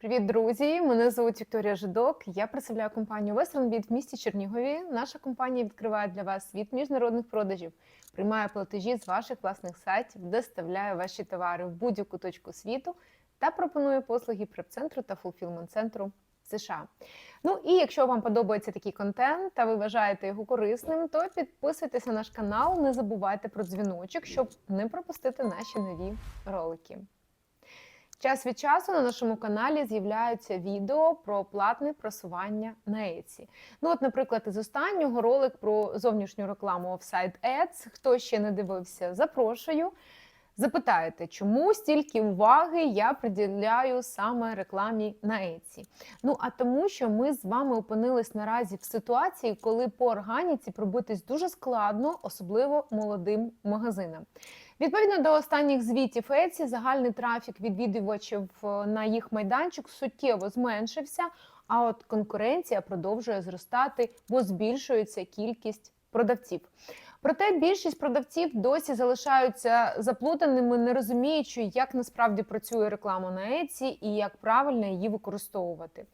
Привіт, друзі! Мене звуть Вікторія Жидок. Я представляю компанію WesternBit в місті Чернігові. Наша компанія відкриває для вас світ міжнародних продажів, приймає платежі з ваших власних сайтів, доставляє ваші товари в будь-яку точку світу та пропонує послуги преп-центру та фулфілмент-центру США. Ну і якщо вам подобається такий контент та ви вважаєте його корисним, то підписуйтесь на наш канал, не забувайте про дзвіночок, щоб не пропустити наші нові ролики. Час від часу на нашому каналі з'являються відео про платне просування на Etsy. Ну, от, наприклад, із останнього ролик про зовнішню рекламу Offsite Ads. Хто ще не дивився, запрошую. Запитаєте, чому стільки уваги я приділяю саме рекламі на Etsy? Ну а тому, що ми з вами опинились наразі в ситуації, коли по органіці пробитись дуже складно, особливо молодим магазинам. Відповідно до останніх звітів Etsy, загальний трафік відвідувачів е, на їх майданчик суттєво зменшився. А от конкуренція продовжує зростати, бо збільшується кількість продавців. Проте більшість продавців досі залишаються заплутаними, не розуміючи, як насправді працює реклама на Etsy і як правильно її використовувати.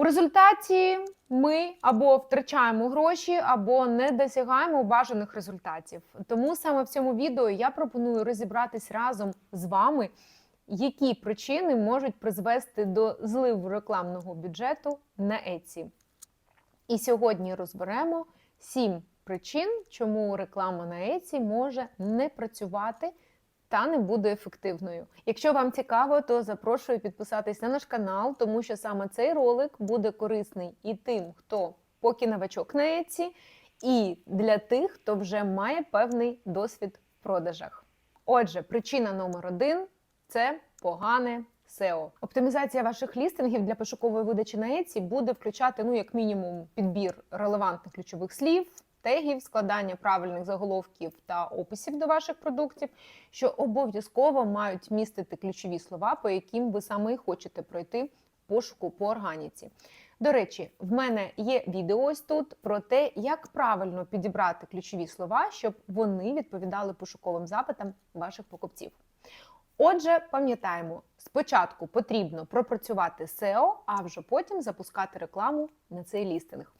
У результаті ми або втрачаємо гроші, або не досягаємо бажаних результатів. Тому саме в цьому відео я пропоную розібратись разом з вами, які причини можуть призвести до зливу рекламного бюджету на Etsy. І сьогодні розберемо 7 причин, чому реклама на Etsy може не працювати та не буде ефективною. Якщо вам цікаво, то запрошую підписатись на наш канал, тому що саме цей ролик буде корисний і тим, хто поки новачок на Etsy, і для тих, хто вже має певний досвід в продажах. Отже, причина номер один це погане SEO. Оптимізація ваших лістингів для пошукової видачі на Etsy буде включати, ну, як мінімум, підбір релевантних ключових слів, тегів, складання правильних заголовків та описів до ваших продуктів, що обов'язково мають містити ключові слова, по яким ви саме і хочете пройти пошуку по органіці. До речі, в мене є відео ось тут про те, як правильно підібрати ключові слова, щоб вони відповідали пошуковим запитам ваших покупців. Отже, пам'ятаємо, спочатку потрібно пропрацювати SEO, а вже потім запускати рекламу на цей лістинг.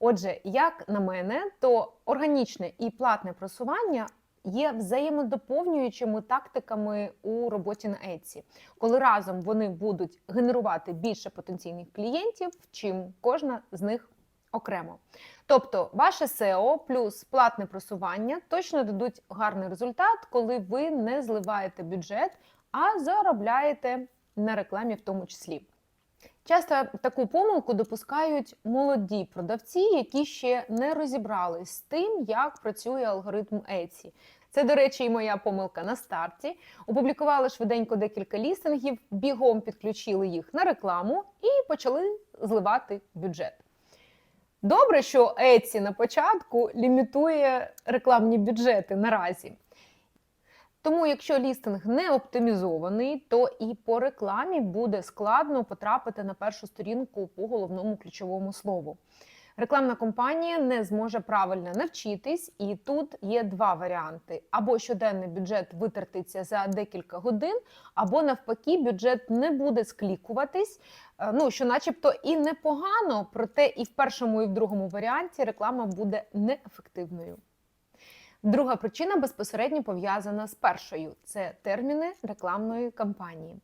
Отже, як на мене, то органічне і платне просування є взаємодоповнюючими тактиками у роботі на Etsy, коли разом вони будуть генерувати більше потенційних клієнтів, чим кожна з них окремо. Тобто, ваше SEO плюс платне просування точно дадуть гарний результат, коли ви не зливаєте бюджет, а заробляєте на рекламі в тому числі. Часто таку помилку допускають молоді продавці, які ще не розібрались з тим, як працює алгоритм Etsy. Це, до речі, і моя помилка на старті. Опублікували швиденько декілька лістингів, бігом підключили їх на рекламу і почали зливати бюджет. Добре, що Etsy на початку лімітує рекламні бюджети наразі. Тому, якщо лістинг не оптимізований, то і по рекламі буде складно потрапити на першу сторінку по головному ключовому слову. Рекламна компанія не зможе правильно навчитись, і тут є два варіанти: або щоденний бюджет витратиться за декілька годин, або навпаки, бюджет не буде склікуватись. е, Ну, що, начебто, і непогано, проте і в першому, і в другому варіанті реклама буде неефективною. Друга причина безпосередньо пов'язана з першою це терміни рекламної кампанії.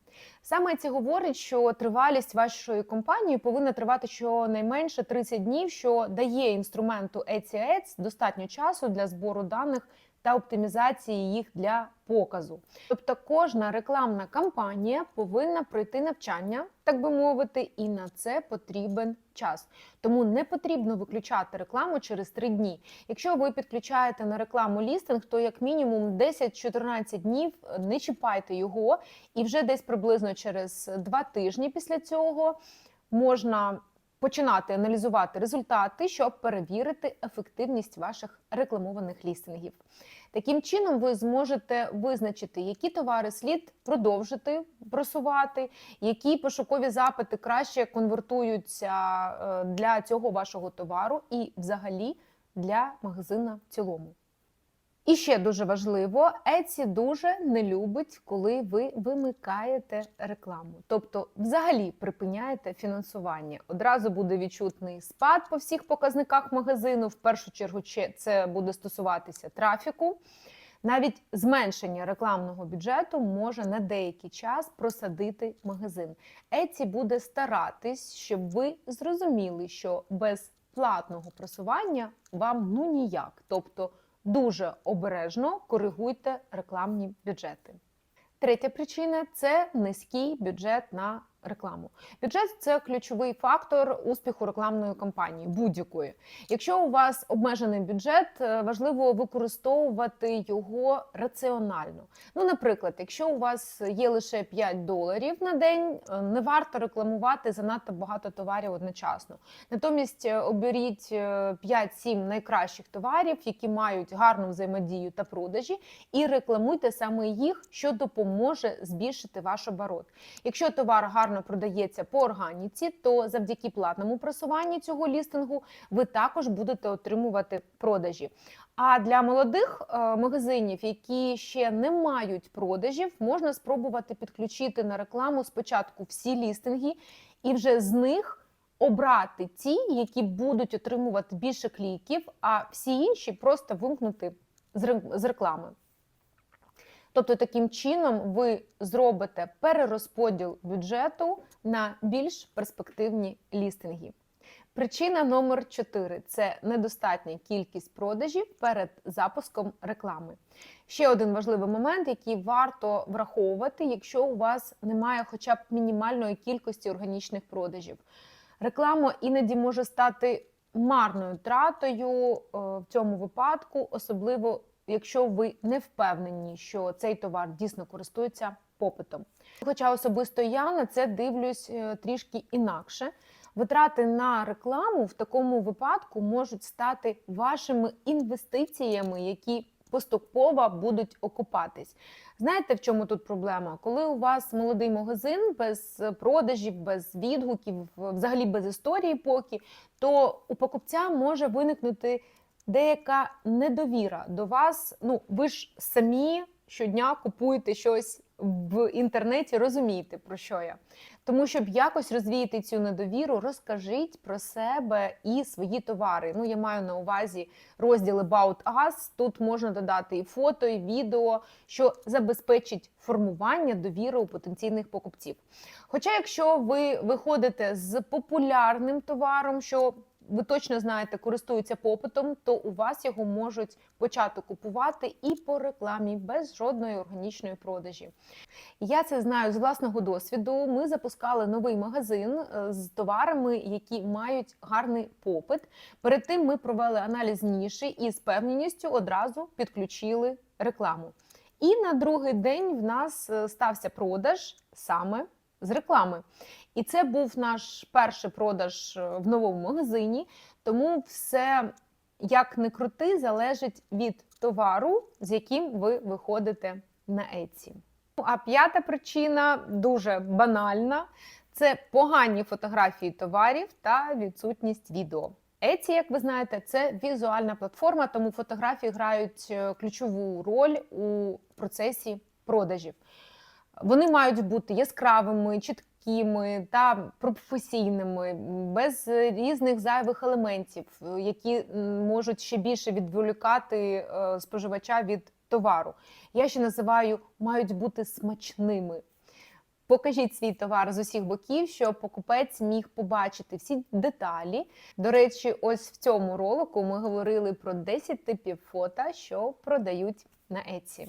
Саме це говорить, що тривалість вашої кампанії повинна тривати щонайменше 30 днів, що дає інструменту Ads достатньо часу для збору даних та оптимізації їх для показу. Тобто кожна рекламна кампанія повинна пройти навчання, так би мовити, і на це потрібен час. Тому не потрібно виключати рекламу через 3 дні. Якщо ви підключаєте на рекламу лістинг, то як мінімум 10-14 днів не чіпайте його, і вже десь приблизно через 2 тижні після цього можна починати аналізувати результати, щоб перевірити ефективність ваших рекламованих лістингів. Таким чином, ви зможете визначити, які товари слід продовжити просувати, які пошукові запити краще конвертуються е, для цього вашого товару і, взагалі, для магазина в цілому. І ще дуже важливо, Etsy дуже не любить, коли ви вимикаєте рекламу, тобто взагалі припиняєте фінансування. Одразу буде відчутний спад по всіх показниках магазину. В першу чергу це буде стосуватися трафіку. Навіть зменшення рекламного бюджету може на деякий час просадити магазин. Etsy буде старатись, щоб ви зрозуміли, що без платного просування вам ну ніяк. Тобто дуже обережно коригуйте рекламні бюджети. Третя причина це низький бюджет на рекламу. Бюджет це ключовий фактор успіху рекламної кампанії будь-якої. Якщо у вас обмежений бюджет, е, важливо використовувати його раціонально. Ну, наприклад, якщо у вас є лише 5 доларів на день, е, не варто рекламувати занадто багато товарів одночасно. Натомість е, оберіть 5-7 найкращих товарів, які мають гарну взаємодію та продажі, і рекламуйте саме їх, що допоможе збільшити ваш оборот. Якщо товар гарно продається по органіці, то завдяки платному просуванню цього лістингу ви також будете отримувати продажі. А для молодих е, магазинів, які ще не мають продажів, можна спробувати підключити на рекламу спочатку всі лістинги і вже з них обрати ті, які будуть отримувати більше кліків, а всі інші просто вимкнути з реклами. Тобто, таким чином ви зробите перерозподіл бюджету на більш перспективні лістинги. Причина номер 4 це недостатня кількість продажів перед запуском реклами. Ще один важливий момент, який варто враховувати, якщо у вас немає хоча б мінімальної кількості органічних продажів. Реклама іноді може стати марною тратою е, в цьому випадку, особливо якщо ви не впевнені, що цей товар дійсно користується попитом. Хоча особисто я на це дивлюсь е, трішки інакше. Витрати на рекламу в такому випадку можуть стати вашими інвестиціями, які поступово будуть окупатись. Знаєте, в чому тут проблема? Коли у вас молодий магазин без продажів, без відгуків, взагалі без історії поки, то у покупця може виникнути деяка недовіра до вас. Ну, ви ж самі щодня купуєте щось в інтернеті, розумієте, про що я. Тому, щоб якось розвіяти цю недовіру, розкажіть про себе і свої товари. Ну, я маю на увазі розділ About Us. Тут можна додати і фото, і відео, що забезпечить формування довіри у потенційних покупців. Хоча, якщо ви виходите з популярним товаром, що ви точно знаєте, користуються попитом, то у вас його можуть почати купувати і по рекламі без жодної органічної продажі. Я це знаю з власного досвіду. Ми запускали новий магазин е, з товарами, які мають гарний попит. Перед тим ми провели аналіз ніші і з певністю одразу підключили рекламу. І на другий день в нас е, стався продаж саме з реклами. І це був наш перший продаж е, в новому магазині. Тому все, як не крути, залежить від товару, з яким ви виходите на Etsy. А п'ята причина дуже банальна: це погані фотографії товарів та відсутність відео. Etsy, як ви знаєте, це візуальна платформа, тому фотографії грають е, ключову роль у процесі продажів. Вони мають бути яскравими, чіткими та професійними, без різних зайвих елементів, е, які можуть ще більше відволікати е, споживача від товару. Я ще називаю мають бути смачними. Покажіть свій товар з усіх боків, щоб покупець міг побачити всі деталі. До речі, ось в цьому ролику ми говорили про 10 типів фото, що продають на Etsy.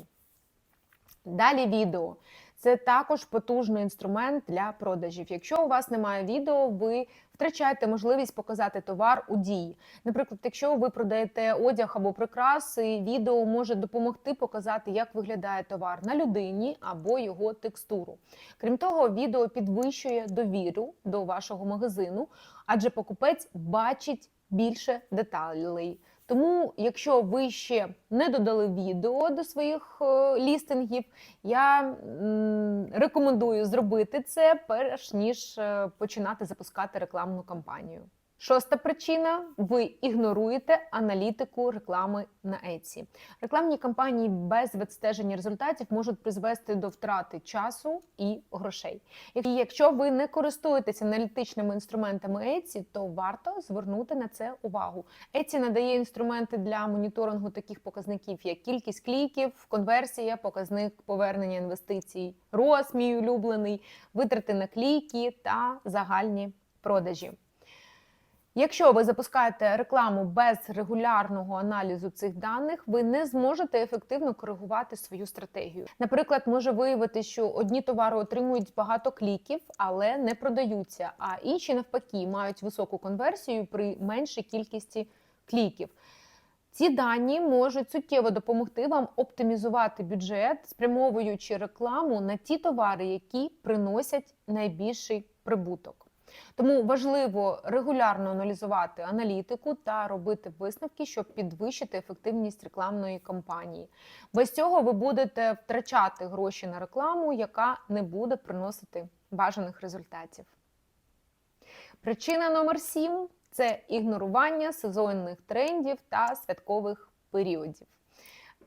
Далі відео. Це також потужний інструмент для продажів. Якщо у вас немає відео, ви втрачаєте можливість показати товар у дії. Наприклад, якщо ви продаєте одяг або прикраси, відео може допомогти показати, як виглядає товар на людині або його текстуру. Крім того, відео підвищує довіру до вашого магазину, адже покупець бачить більше деталей. Тому, якщо ви ще не додали відео до своїх е, лістингів, я рекомендую зробити це перш ніж е, починати запускати рекламну кампанію. Шоста причина: ви ігноруєте аналітику реклами на Etsy. Рекламні кампанії без відстеження результатів можуть призвести до втрати часу і грошей. І якщо ви не користуєтеся аналітичними інструментами Etsy, то варто звернути на це увагу. Etsy надає інструменти для моніторингу таких показників, як кількість кліків, конверсія, показник повернення інвестицій, ROAS, мій улюблений, витрати на кліки та загальні продажі. Якщо ви запускаєте рекламу без регулярного аналізу цих даних, ви не зможете ефективно коригувати свою стратегію. Наприклад, може виявити, що одні товари отримують багато кліків, але не продаються, а інші навпаки мають високу конверсію при меншій кількості кліків. Ці дані можуть суттєво допомогти вам оптимізувати бюджет, спрямовуючи рекламу на ті товари, які приносять найбільший прибуток. Тому важливо регулярно аналізувати аналітику та робити висновки, щоб підвищити ефективність рекламної кампанії. Без цього ви будете втрачати гроші на рекламу, яка не буде приносити бажаних результатів. Причина номер 7 це ігнорування сезонних трендів та святкових періодів.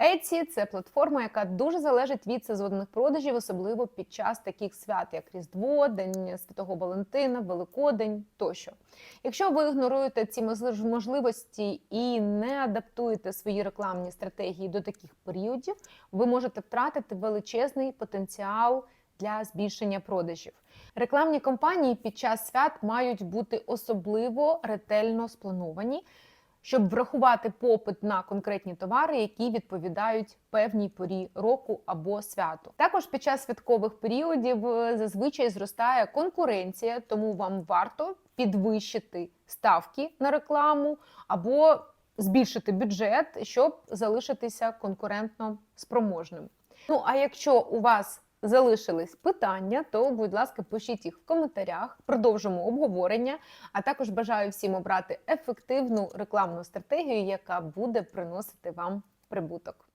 Etsy – це платформа, яка дуже залежить від сезонних продажів, особливо під час таких свят, як Різдво, День Святого Валентина, Великодень тощо. Якщо ви ігноруєте ці можливості і не адаптуєте свої рекламні стратегії до таких періодів, ви можете втратити величезний потенціал для збільшення продажів. Рекламні кампанії під час свят мають бути особливо ретельно сплановані щоб врахувати попит на конкретні товари, які відповідають певній порі року або святу. Також під час святкових періодів е, зазвичай зростає конкуренція, тому вам варто підвищити ставки на рекламу або збільшити бюджет, щоб залишитися конкурентно спроможним. Ну а якщо у вас залишились питання, то, будь ласка, пишіть їх в коментарях, продовжимо обговорення. А також бажаю всім обрати ефективну рекламну стратегію, яка буде приносити вам прибуток.